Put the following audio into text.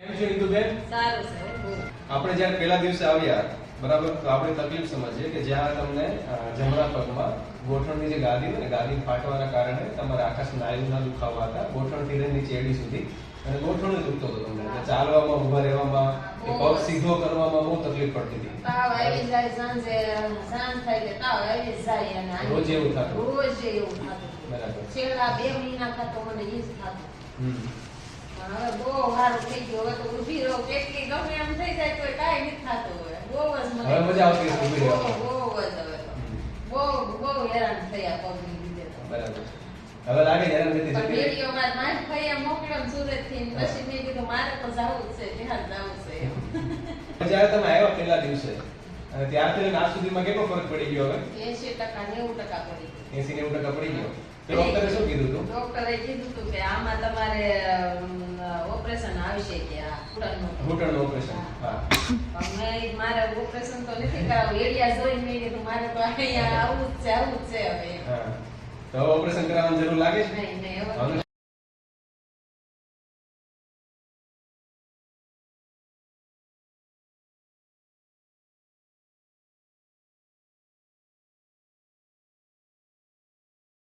કેમ છો ઇન્દુબેન સારું છે આપણે જ્યારે પહેલા દિવસે આવ્યા બરાબર તો આપણે તકલીફ સમજીએ કે જ્યાં તમને જમણા પગમાં ગોઠણની જે ગાદી હોય ને ગાદી ફાટવાના કારણે તમારા આખા સ્નાયુના દુખાવા હતા. ગોઠણથી લઈને ચેડી સુધી. અને ગોઠણ દુખતો હતો તમને. ચાલવામાં ઊભા રહેવામાં કે પગ સીધો કરવામાં બહુ તકલીફ પડતી હતી. તાવ આવી જાય સાંજે સાંજ થાય તાવ આવી જાય અને રોજ એવું થતું? રોજ એવું થતું. બરાબર. છેલ્લા બે મહિના થતો મને એ જ થતું. હવે બહુ સારું થઈ ગયું. હવે તો ઊભી રહો. કેટલી ગમે એમ થઈ જાય તો કાંઈ નથી થતું હવે. બહુ જ મને હવે મજા આવતી ઊભી રહેવામાં. બહુ બહુ જ હવે બહુ બહુ હેરાન થયા પગની લીધે તો. બરાબર. હવે લાગે હેરાન નથી પણ જતી માં મારી પછી મેં કીધું તો જાવું જ છે ત્યાં જવું છે. જ્યારે તમે આવ્યા પહેલા દિવસે? અને ત્યારથી લઈને આજ સુધીમાં કેટલો ફરક પડી ગયો હવે? પડી પડી તો ડોક્ટરે શું કીધું હતું? ડોક્ટરે કીધું હતું કે આમાં તમારે ઓપરેશન આવશે કે આ ઘૂંટણનું. ઓપરેશન હા. મેં મારે ઓપરેશન તો નથી કરાવવું એરિયા જોઈને મેં તો મારે તો અહીંયા આવું જ છે આવું જ છે હવે. હા. તો ઓપરેશન કરાવવાની જરૂર લાગે છે? નહીં.